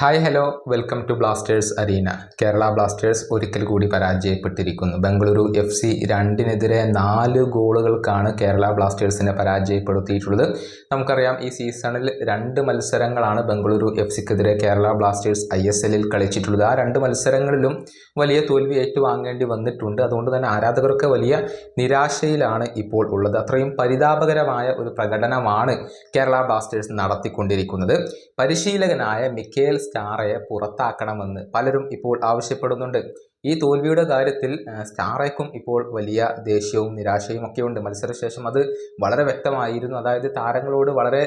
Hi hello welcome to blasters arena Kerala blasters ഒരിക്കൽ കൂടി പരാജയപ്പെട്ടിരിക്കുന്നു. Bengaluru F C രണ്ടിനെതിരെ നാല് ഗോളുകൾക്കാണ് കേരള ബ്ലാസ്റ്റേഴ്സിനെ പരാജയപ്പെടുത്തിയിട്ടുള്ളത്. നമുക്കറിയാം ഈ സീസണിൽ രണ്ട് മത്സരങ്ങളാണ് ബംഗളൂരു എഫ് സിക്കെതിരെ കേരള ബ്ലാസ്റ്റേഴ്സ് ഐ എസ് എല്ലിൽ കളിച്ചിട്ടുള്ളത്. ആ രണ്ട് മത്സരങ്ങളിലും വലിയ തോൽവി ഏറ്റുവാങ്ങേണ്ടി വന്നിട്ടുണ്ട്. അതുകൊണ്ട് തന്നെ ആരാധകർക്ക് വലിയ നിരാശയിലാണ് ഇപ്പോൾ ഉള്ളത്. അത്രയും പരിതാപകരമായ ഒരു പ്രകടനമാണ് കേരള ബ്ലാസ്റ്റേഴ്സ് നടത്തിക്കൊണ്ടിരിക്കുന്നത്. പരിശീലകനായ മിക്കേൽ സ്റ്റാറയെ പുറത്താക്കണമെന്ന് പലരും ഇപ്പോൾ ആവശ്യപ്പെടുന്നുണ്ട്. ഈ തോൽവിയുടെ കാര്യത്തിൽ സ്റ്റാറേക്കും ഇപ്പോൾ വലിയ ദേഷ്യവും നിരാശയും ഒക്കെ ഉണ്ട്. മത്സരശേഷം അത് വളരെ വ്യക്തമായിരുന്നു. അതായത് താരങ്ങളോട് വളരെ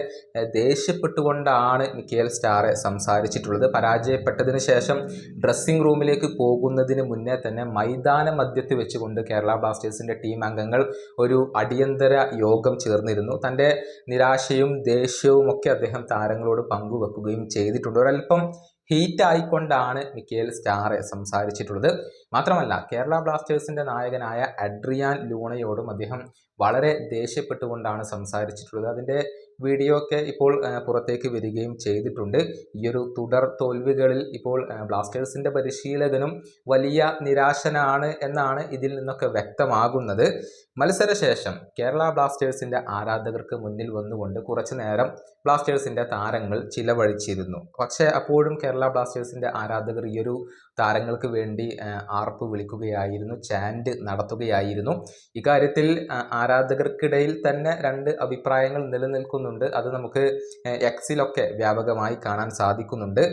ദേഷ്യപ്പെട്ടുകൊണ്ടാണ് മിക്കേൽ സ്റ്റാറെ സംസാരിച്ചിട്ടുള്ളത്. പരാജയപ്പെട്ടതിന് ശേഷം ഡ്രസ്സിംഗ് റൂമിലേക്ക് പോകുന്നതിന് മുന്നേ തന്നെ മൈതാന മധ്യത്ത് വെച്ചുകൊണ്ട് കേരള ബ്ലാസ്റ്റേഴ്സിന്റെ ടീം അംഗങ്ങൾ ഒരു അടിയന്തര യോഗം ചേർന്നിരുന്നു. തന്റെ നിരാശയും ദേഷ്യവും ഒക്കെ അദ്ദേഹം താരങ്ങളോട് പങ്കുവെക്കുകയും ചെയ്തിട്ടുണ്ട്. ഒരല്പം ഹീറ്റ് ആയിക്കൊണ്ടാണ് മിക്കേൽ സ്റ്റാറെ സംസാരിച്ചിട്ടുള്ളത്. മാത്രമല്ല കേരള ബ്ലാസ്റ്റേഴ്സിന്റെ നായകനായ അഡ്രിയാൻ ലൂണയോടും അദ്ദേഹം വളരെ ദേഷ്യപ്പെട്ടുകൊണ്ടാണ് സംസാരിച്ചിട്ടുള്ളത്. അതിന്റെ വീഡിയോ ഒക്കെ ഇപ്പോൾ പുറത്തേക്ക് വരികയും ചെയ്തിട്ടുണ്ട്. ഈ ഒരു തുടർ തോൽവികളിൽ ഇപ്പോൾ ബ്ലാസ്റ്റേഴ്സിന്റെ പരിശീലകനും വലിയ നിരാശനാണ് എന്നാണ് ഇതിൽ നിന്നൊക്കെ വ്യക്തമാകുന്നത്. മത്സരശേഷം കേരള ബ്ലാസ്റ്റേഴ്സിന്റെ ആരാധകർക്ക് മുന്നിൽ വന്നുകൊണ്ട് കുറച്ചു നേരം ബ്ലാസ്റ്റേഴ്സിന്റെ താരങ്ങൾ ചിലവഴിച്ചിരുന്നു. പക്ഷേ അപ്പോഴും കേരള ബ്ലാസ്റ്റേഴ്സിന്റെ ആരാധകർ ഈ ഒരു താരങ്ങൾക്ക് വേണ്ടി ആർപ്പ് വിളിക്കുകയായിരുന്നു ചാൻഡ് നടത്തുകയായിരുന്നു. ഇക്കാര്യത്തിൽ ആരാധകർക്കിടയിൽ തന്നെ രണ്ട് അഭിപ്രായങ്ങൾ നിലനിൽക്കുന്നുണ്ട് അത് നമുക്ക് എക്സിലൊക്കെ വ്യാപകമായി കാണാൻ സാധിക്കുന്നുണ്ട്.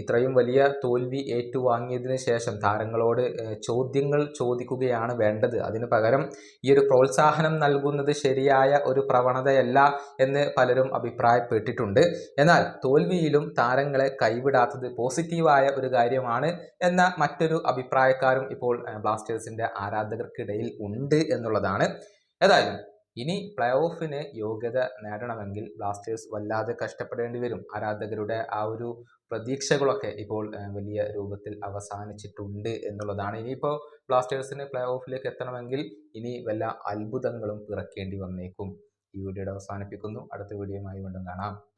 ഇത്രയും വലിയ തോൽവി ഏറ്റുവാങ്ങിയതിന് ശേഷം താരങ്ങളോട് ചോദ്യങ്ങൾ ചോദിക്കുകയാണ് വേണ്ടത്. അതിന് പകരം ഈ ഒരു പ്രോത്സാഹനം നൽകുന്നത് ശരിയായ ഒരു പ്രവണതയല്ല എന്ന് പലരും അഭിപ്രായപ്പെട്ടിട്ടുണ്ട്. എന്നാൽ തോൽവിയിലും താരങ്ങളെ കൈവിടാത്തത് പോസിറ്റീവായ ഒരു കാര്യമാണ് എന്ന മറ്റൊരു അഭിപ്രായക്കാരും ഇപ്പോൾ ബ്ലാസ്റ്റേഴ്സിന്റെ ആരാധകർക്കിടയിൽ ഉണ്ട് എന്നുള്ളതാണ്. ഏതായാലും ഇനി പ്ലേ ഓഫിന് യോഗ്യത നേടണമെങ്കിൽ ബ്ലാസ്റ്റേഴ്സ് വല്ലാതെ കഷ്ടപ്പെടേണ്ടി വരും. ആരാധകരുടെ ആ ഒരു പ്രതീക്ഷകളൊക്കെ ഇപ്പോൾ വലിയ രൂപത്തിൽ അവസാനിച്ചിട്ടുണ്ട് എന്നുള്ളതാണ്. ഇനിയിപ്പോൾ ബ്ലാസ്റ്റേഴ്സിന് പ്ലേ ഓഫിലേക്ക് എത്തണമെങ്കിൽ ഇനി വല്ല അത്ഭുതങ്ങളും പിറക്കേണ്ടി വന്നേക്കും. ഈ വീഡിയോയുടെ അവസാനിപ്പിക്കുന്നു. അടുത്ത വീഡിയോയുമായി വീണ്ടും കാണാം.